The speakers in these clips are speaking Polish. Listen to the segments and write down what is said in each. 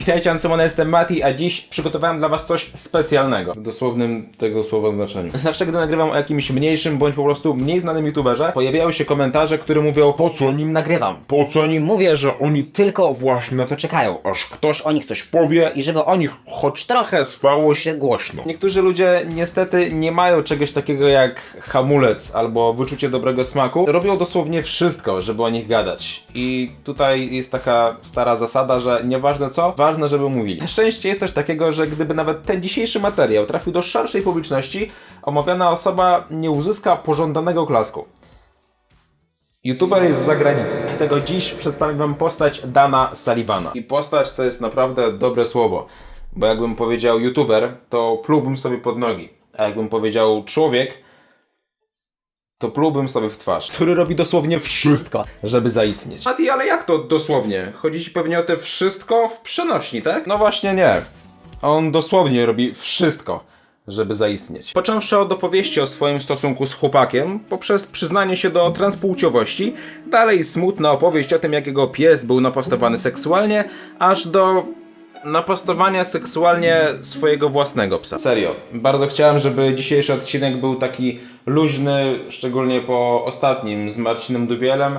Witajcie, Ancymona, jestem Mati, a dziś przygotowałem dla was coś specjalnego. W dosłownym tego słowa znaczeniu. Zawsze, gdy nagrywam o jakimś mniejszym, bądź po prostu mniej znanym youtuberze, pojawiają się komentarze, które mówią Po co nim nagrywam? Po co nim mówię, że oni tylko właśnie na to czekają, aż ktoś o nich coś powie i żeby o nich choć trochę stało się głośno. Niektórzy ludzie niestety nie mają czegoś takiego jak hamulec albo wyczucie dobrego smaku. Robią dosłownie wszystko, żeby o nich gadać. I tutaj jest taka stara zasada, że nieważne co, ważne, żeby mówili. Szczęście jest coś takiego, że gdyby nawet ten dzisiejszy materiał trafił do szerszej publiczności, omawiana osoba nie uzyska pożądanego klasku. YouTuber jest z zagranicy. Dlatego dziś przedstawię wam postać Dana Sullivana. I postać to jest naprawdę dobre słowo. Bo jakbym powiedział YouTuber, to plułbym sobie pod nogi. A jakbym powiedział człowiek, to plułbym sobie w twarz. Który robi dosłownie wszystko, żeby zaistnieć. A ty, ale jak to dosłownie? Chodzi ci pewnie o te wszystko w przenośni, tak? No właśnie nie. On dosłownie robi wszystko, żeby zaistnieć. Począwszy od opowieści o swoim stosunku z chłopakiem, poprzez przyznanie się do transpłciowości, dalej smutna opowieść o tym, jak jego pies był napastowany seksualnie, aż do napastowania seksualnie swojego własnego psa. Serio, bardzo chciałem, żeby dzisiejszy odcinek był taki luźny, szczególnie po ostatnim z Marcinem Dubielem.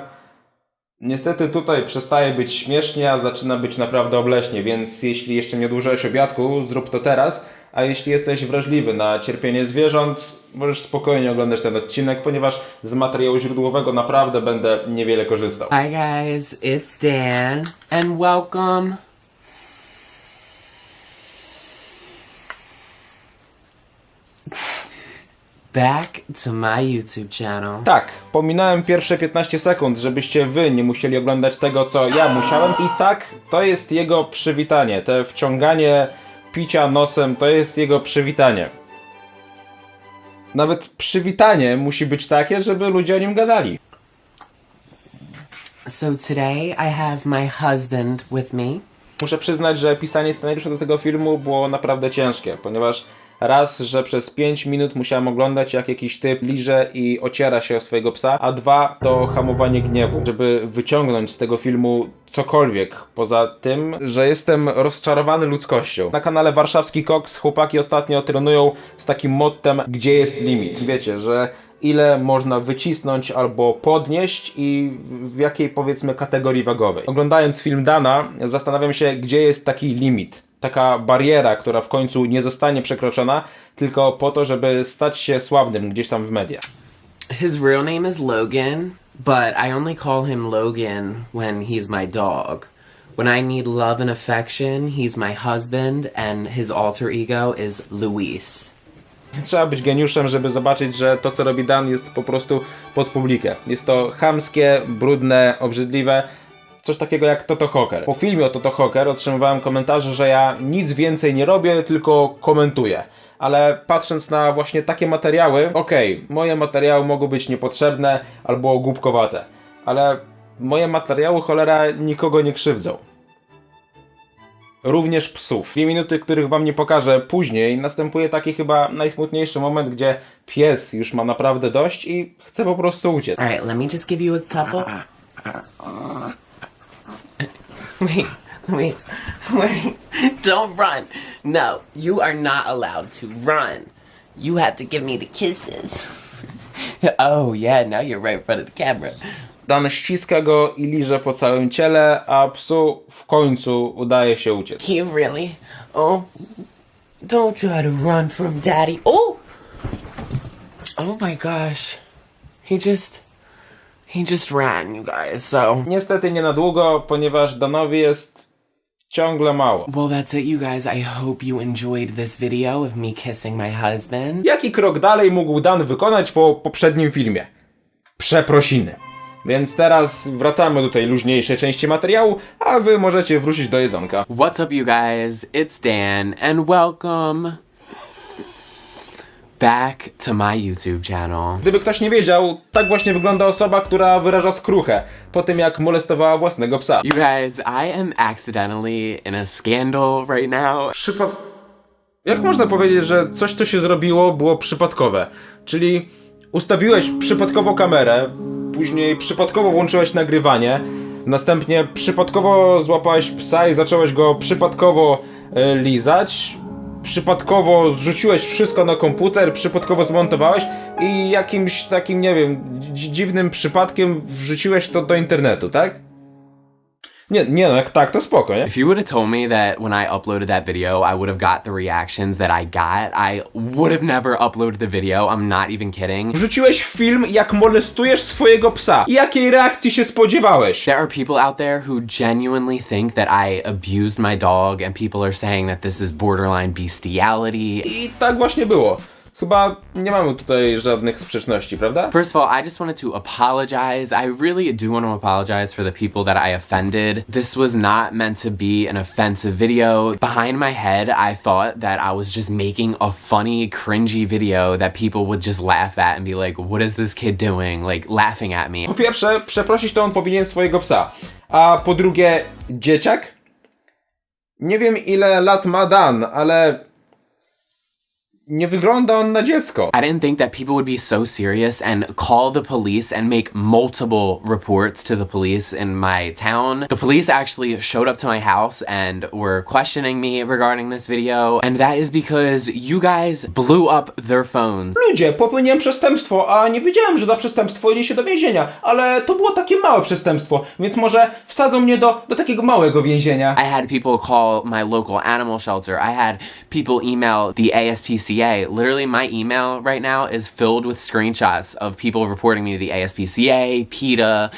Niestety tutaj przestaje być śmiesznie, a zaczyna być naprawdę obleśnie, więc jeśli jeszcze nie odłożyłeś obiadku, zrób to teraz, a jeśli jesteś wrażliwy na cierpienie zwierząt, możesz spokojnie oglądać ten odcinek, ponieważ z materiału źródłowego naprawdę będę niewiele korzystał. Hi guys, it's Dan, and welcome. Back to my YouTube channel. Tak, pominąłem pierwsze 15 sekund, żebyście wy nie musieli oglądać tego, co ja musiałem. I tak, to jest jego przywitanie. Te wciąganie picia nosem, to jest jego przywitanie. Nawet przywitanie musi być takie, żeby ludzie o nim gadali. So today I have my husband with me. Muszę przyznać, że pisanie scenariusza do tego filmu było naprawdę ciężkie, ponieważ raz, że przez 5 minut musiałem oglądać jak jakiś typ liże i ociera się o swojego psa, a dwa to hamowanie gniewu, żeby wyciągnąć z tego filmu cokolwiek poza tym, że jestem rozczarowany ludzkością. Na kanale Warszawski Koks chłopaki ostatnio trenują z takim mottem, gdzie jest limit. Wiecie, że ile można wycisnąć albo podnieść i w jakiej powiedzmy kategorii wagowej. Oglądając film Dana, zastanawiam się, gdzie jest taki limit. Taka bariera, która w końcu nie zostanie przekroczona, tylko po to, żeby stać się sławnym gdzieś tam w mediach. His real name is Logan, but I only call him Logan when he's my dog. When I need love and affection, he's my husband, and his alter ego is Luis. Trzeba być geniuszem, żeby zobaczyć, że to, co robi Dan, jest po prostu pod publikę. Jest to chamskie, brudne, obrzydliwe. Coś takiego jak Toto Hawker. Po filmie o Toto Hawker otrzymywałem komentarze, że ja nic więcej nie robię, tylko komentuję. Ale patrząc na właśnie takie materiały, okej, moje materiały mogą być niepotrzebne albo głupkowate. Ale moje materiały cholera nikogo nie krzywdzą również psów. Dwie minuty, których wam nie pokażę później, następuje taki chyba najsmutniejszy moment, gdzie pies już ma naprawdę dość i chce po prostu uciec. All right, let me just give you a couple. Wait, wait, wait. Don't run. No, you are not allowed to run. You have to give me the kisses. oh, yeah, now you're right in front of the camera. Dan ściska go i liże po całym ciele, a psu w końcu udaje się uciec. You really? Oh, don't try to run from daddy. Oh! Oh my gosh. He just. He just ran, you guys, so. Niestety nie na długo, ponieważ Danowi jest ciągle mało. Well, that's it, you guys. I hope you enjoyed this video of me kissing my husband. Jaki krok dalej mógł Dan wykonać po poprzednim filmie? Przeprosiny. Więc teraz wracamy do tej luźniejszej części materiału, a wy możecie wrócić do jedzonka. What's up, you guys? It's Dan, and welcome back to my YouTube channel. Gdyby ktoś nie wiedział, tak właśnie wygląda osoba, która wyraża skruchę po tym, jak molestowała własnego psa. You guys, I am accidentally in a scandal right now. Przypad... Jak można powiedzieć, że coś, co się zrobiło, było przypadkowe? Czyli ustawiłeś przypadkowo kamerę, później przypadkowo włączyłeś nagrywanie, Następnie przypadkowo złapałeś psa i zacząłeś go przypadkowo e, lizać. Przypadkowo zrzuciłeś wszystko na komputer, przypadkowo zmontowałeś i jakimś takim, nie wiem, dzi- dziwnym przypadkiem wrzuciłeś to do internetu, tak? Nie, nie no, jak tak, to spoko, nie? If you would have told me that when I uploaded that video, I would have got the reactions that I got, I would have never uploaded the video. I'm not even kidding. Wrzuciłeś film, jak molestujesz swojego psa. Jakiej reakcji się spodziewałeś? There are people out there who genuinely think that I abused my dog, and people are saying that this is borderline bestiality. I tak właśnie było. Chyba nie mamy tutaj żadnych sprzeczności, prawda? First of all, I just wanted to apologize. I really do want to apologize for the people that I offended. This was not meant to be an offensive video. Behind my head, I thought that I was just making a funny, cringy video that people would just laugh at and be like, what is this kid doing? Like, laughing at me. Po pierwsze, przeprosić to on powinien swojego psa. A po drugie, dzieciak? Nie wiem ile lat ma Dan, ale nie wygląda on na dziecko. I didn't think that people would be so serious and call the police and make multiple reports to the police in my town. The police actually showed up to my house and were questioning me regarding this video, and that is because you guys blew up their phones. Ludzie, popełniłem przestępstwo, a nie wiedziałem, że za przestępstwo idzie się do więzienia, ale to było takie małe przestępstwo, więc może wsadzą mnie do, do takiego małego więzienia. I had people call my local animal shelter. I had people email the ASPCA. Literally, my email right now is filled with screenshots of people reporting me to the ASPCA, PETA.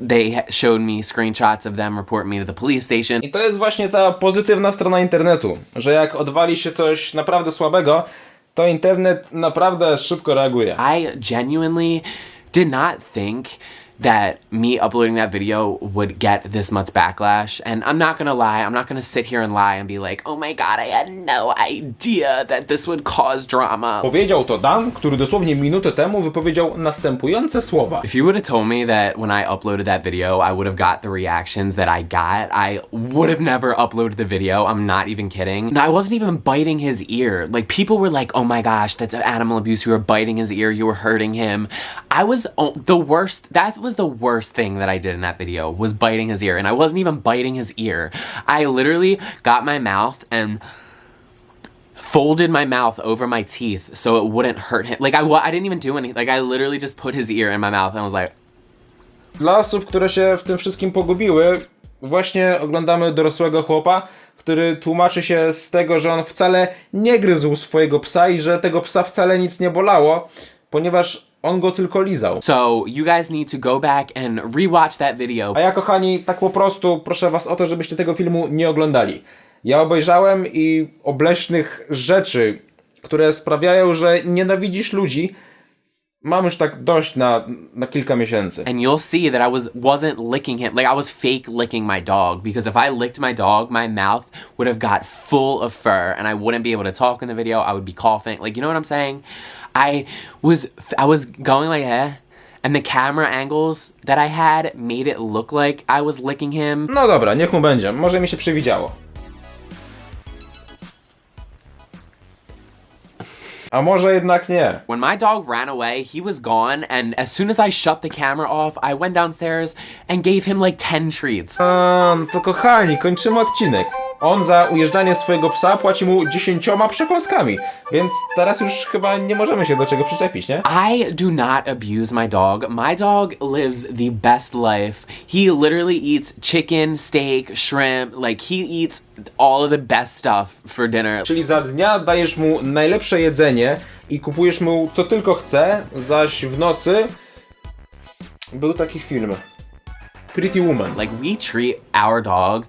They showed me screenshots of them reporting me to the police station. I to jest właśnie ta pozytywna strona internetu, że jak odwali się coś naprawdę słabego, to internet naprawdę szybko reaguje. I genuinely did not think that me uploading that video would get this much backlash. And I'm not gonna lie, I'm not gonna sit here and lie and be like, oh my god, I had no idea that this would cause drama. Powiedział to Dan, który dosłownie minutę temu wypowiedział następujące słowa. If you would have told me that when I uploaded that video, I would have got the reactions that I got, I would have never uploaded the video. I'm not even kidding. No, I wasn't even biting his ear. Like, people were like, oh my gosh, that's animal abuse. You were biting his ear, you were hurting him. I was oh, the worst. That was the worst thing that I did in that video, was biting his ear. And I wasn't even biting his ear. I literally got my mouth and folded my mouth over my teeth so it wouldn't hurt him. Like I, I didn't even do anything. Like I literally just put his ear in my mouth and was like, Dla osób, które się w tym wszystkim pogubiły, właśnie oglądamy dorosłego chłopa, który tłumaczy się z tego, że on wcale nie gryzł swojego psa i że tego psa wcale nic nie bolało, ponieważ on go tylko lizał. so you guys need to go back and rewatch that video. A ja, kochani, tak po prostu proszę was o to, żebyście tego filmu nie oglądali. Ja obejrzałem i obleśnych rzeczy, które sprawiają, że nienawidzisz ludzi, mam już tak dość na, na kilka miesięcy. And you'll see that I was wasn't licking him. Like I was fake licking my dog because if I licked my dog, my mouth would have got full of fur and I wouldn't be able to talk in the video. I would be coughing. Like you know what I'm saying? I was I was going like eh. And the camera angles that I had made it look like I was licking him. No dobra, niech mu będzie. Może mi się przewidziało. A może jednak nie. When my dog ran away, he was gone, and as soon as I shut the camera off, I went downstairs and gave him like 10 treats. A, to kochani, kończymy odcinek. On za ujeżdżanie swojego psa płaci mu dziesięcioma przekąskami, więc teraz już chyba nie możemy się do czego przyczepić, nie? I do not abuse my dog. My dog lives the best life. He literally eats chicken, steak, shrimp. Like, he eats all of the best stuff for dinner. Czyli za dnia dajesz mu najlepsze jedzenie i kupujesz mu co tylko chce, zaś w nocy był taki film Pretty Woman. Like, we treat our dog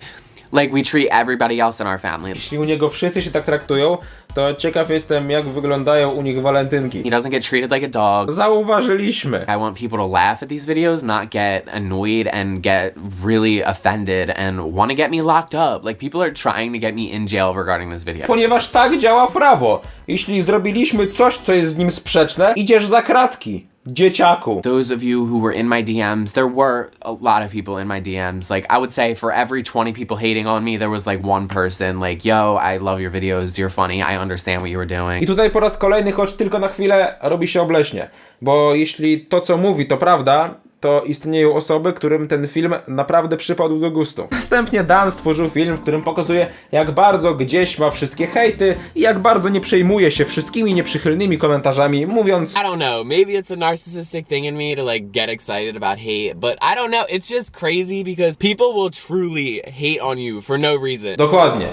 like we treat everybody else in our family. Jeśli u niego wszyscy się tak traktują, to ciekaw jestem jak wyglądają u nich walentynki. He doesn't get treated like a dog. Zauważyliśmy. I want people to laugh at these videos, not get annoyed and get really offended and want to get me locked up. Like, people are trying to get me in jail regarding this video. Ponieważ tak działa prawo. Jeśli zrobiliśmy coś, co jest z nim sprzeczne, idziesz za kratki. Dzieciaku. Those of you who were in my DMs, there were a lot of people in my DMs. Like, I would say for every 20 people hating on me, there was like one person, like, yo, I love your videos, you're funny, I understand what you were I doing. tutaj po raz kolejny, choć tylko na chwilę, robi się obleśnie. Bo jeśli to, co mówi, to prawda, to istnieją osoby, którym ten film naprawdę przypadł do gustu. Następnie Dan stworzył film, w którym pokazuje, jak bardzo gdzieś ma wszystkie hejty i jak bardzo nie przejmuje się wszystkimi nieprzychylnymi komentarzami, mówiąc I don't know. Maybe it's a narcissistic thing in me to like get excited about hate, but I don't know. It's just crazy because people will truly hate on you for no reason. Dokładnie.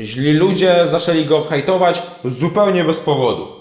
Źli ludzie zaczęli go hejtować zupełnie bez powodu.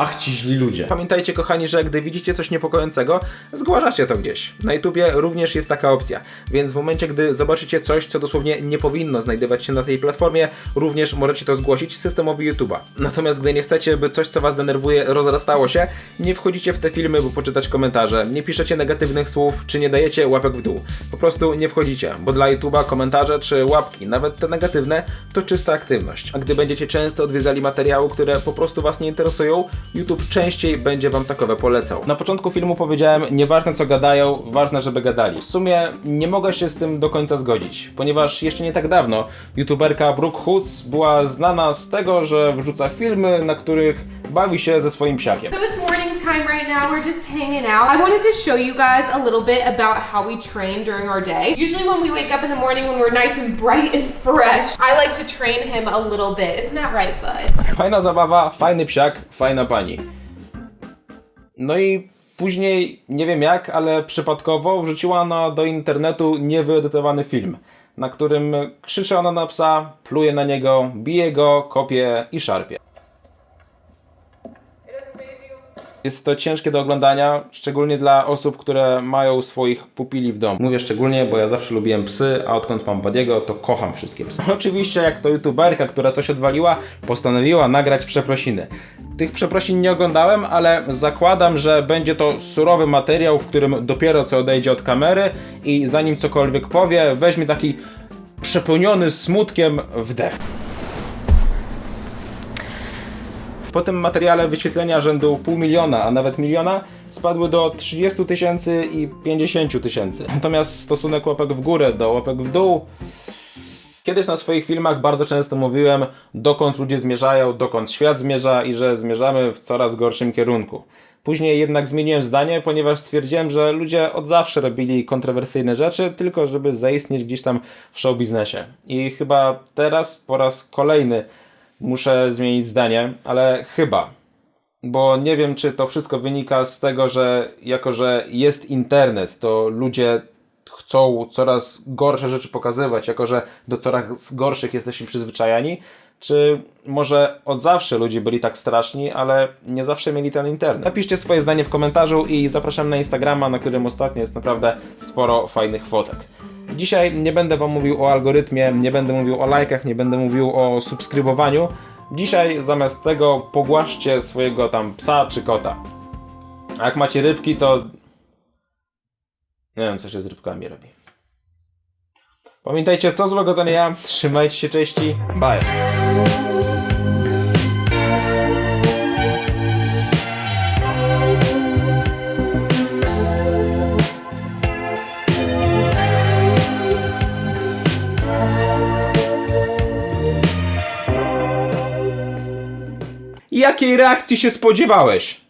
Ach, ci źli ludzie. Pamiętajcie, kochani, że gdy widzicie coś niepokojącego, zgłaszacie to gdzieś. Na YouTubie również jest taka opcja, więc w momencie, gdy zobaczycie coś, co dosłownie nie powinno znajdować się na tej platformie, również możecie to zgłosić systemowi YouTube'a. Natomiast gdy nie chcecie, by coś, co was denerwuje, rozrastało się, nie wchodzicie w te filmy, by poczytać komentarze, nie piszecie negatywnych słów, czy nie dajecie łapek w dół. Po prostu nie wchodzicie, bo dla YouTube'a komentarze czy łapki, nawet te negatywne, to czysta aktywność. A gdy będziecie często odwiedzali materiały, które po prostu was nie interesują, YouTube częściej będzie wam takowe polecał. Na początku filmu powiedziałem, nieważne co gadają, ważne żeby gadali. W sumie nie mogę się z tym do końca zgodzić, ponieważ jeszcze nie tak dawno youtuberka Brooke Hoods była znana z tego, że wrzuca filmy, na których bawi się ze swoim psiakiem. So it's morning time right now. We're just hanging out. I wanted to show you guys a little bit about how we train during our day. Usually, when we wake up in the morning, when we're nice and bright and fresh, I like to train him a little bit. Isn't that right, bud? Fajna zabawa, fajny psiak, fajna pani. No i później, nie wiem jak, ale przypadkowo wrzuciła ona do internetu niewyedytowany film, na którym krzyczy ona na psa, pluje na niego, bije go, kopie i szarpie. Jest to ciężkie do oglądania, szczególnie dla osób, które mają swoich pupili w domu. Mówię szczególnie, bo ja zawsze lubiłem psy, a odkąd mam Badiego, to kocham wszystkie psy. Oczywiście, jak to youtuberka, która coś odwaliła, postanowiła nagrać przeprosiny. Tych przeprosin nie oglądałem, ale zakładam, że będzie to surowy materiał, w którym dopiero co odejdzie od kamery i zanim cokolwiek powie, weźmie taki przepełniony smutkiem wdech. Po tym materiale wyświetlenia rzędu pół miliona, a nawet miliona spadły do 30 tysięcy i 50 tysięcy. Natomiast stosunek łapek w górę do łapek w dół. Kiedyś na swoich filmach bardzo często mówiłem, dokąd ludzie zmierzają, dokąd świat zmierza i że zmierzamy w coraz gorszym kierunku. Później jednak zmieniłem zdanie, ponieważ stwierdziłem, że ludzie od zawsze robili kontrowersyjne rzeczy, tylko żeby zaistnieć gdzieś tam w show biznesie. I chyba teraz po raz kolejny muszę zmienić zdanie, ale chyba. Bo nie wiem, czy to wszystko wynika z tego, że jako, że jest internet, to ludzie chcą coraz gorsze rzeczy pokazywać, jako że do coraz gorszych jesteśmy przyzwyczajani, czy może od zawsze ludzie byli tak straszni, ale nie zawsze mieli ten internet. Napiszcie swoje zdanie w komentarzu i zapraszam na Instagrama, na którym ostatnio jest naprawdę sporo fajnych fotek. Dzisiaj nie będę wam mówił o algorytmie, nie będę mówił o lajkach, nie będę mówił o subskrybowaniu. Dzisiaj zamiast tego pogłaszcie swojego tam psa czy kota. A jak macie rybki, to nie wiem, co się z rybkami robi. Pamiętajcie, co złego to nie ja. Trzymajcie się, cześci. Bye. Jakiej reakcji się spodziewałeś?